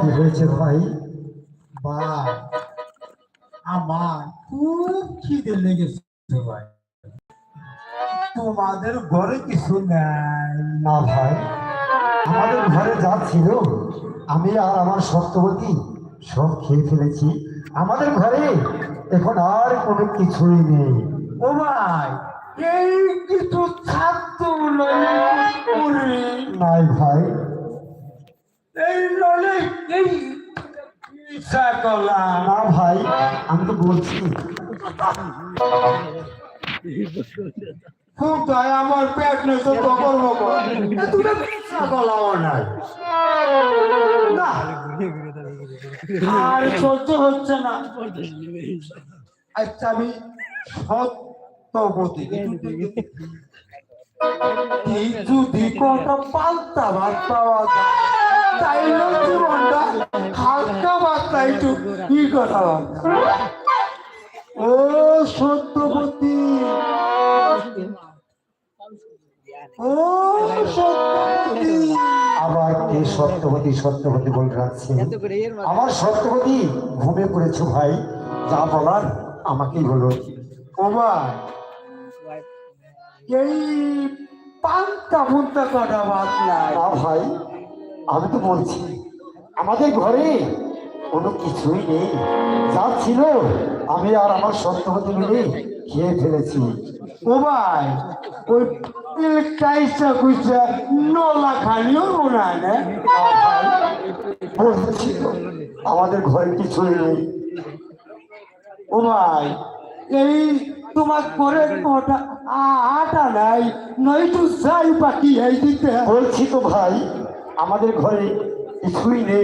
কি হয়েছে ভাই? ভাই আমার খুব খিদে লেগেছে ভাই। তোমাদের ঘরে কিছু নাই না ভাই? আমাদের ঘরে যা ছিল, আমি আর আমার সত্যবতী সব খেয়ে ফেলেছি। আমাদের ঘরে এখন আর কোনো কিছুই নেই। ও ভাই, এই কিছু ছাত্র নাই ভাই এই নলে এই ইচ্ছা করলাম না ভাই, আমি তো বলছি। খুব তাই আমার পেট নেই, তো বকর হচ্ছে না। আচ্ছা পাল্টা ভাত পাওয়া তাইলে জীবনটা। বার্তা একটু ই করা ও সত্যবতী ও সত্যবতী আবার কে সত্যবতী সত্যবতী বলে রাখছে? আমার সত্যবতী ঘুমে পড়েছো ভাই। যা বলার আমাকেই বলো ও এই পান্তা ফুন্তা কটা নাই? না ভাই আমি তো বলছি আমাদের ঘরে কোনো কিছুই নেই। যা ছিল, আমি আর আমার সত্যবতী মিলে খেয়ে ফেলেছি। ও ভাই, ওই আমাদের ঘরে কিছুই নেই। ও ভাই, এই তোমার করে আটা নাই, নয়তো যাই বাকি এই দিতে বলছি তো ভাই, আমাদের ঘরে কিছুই নেই।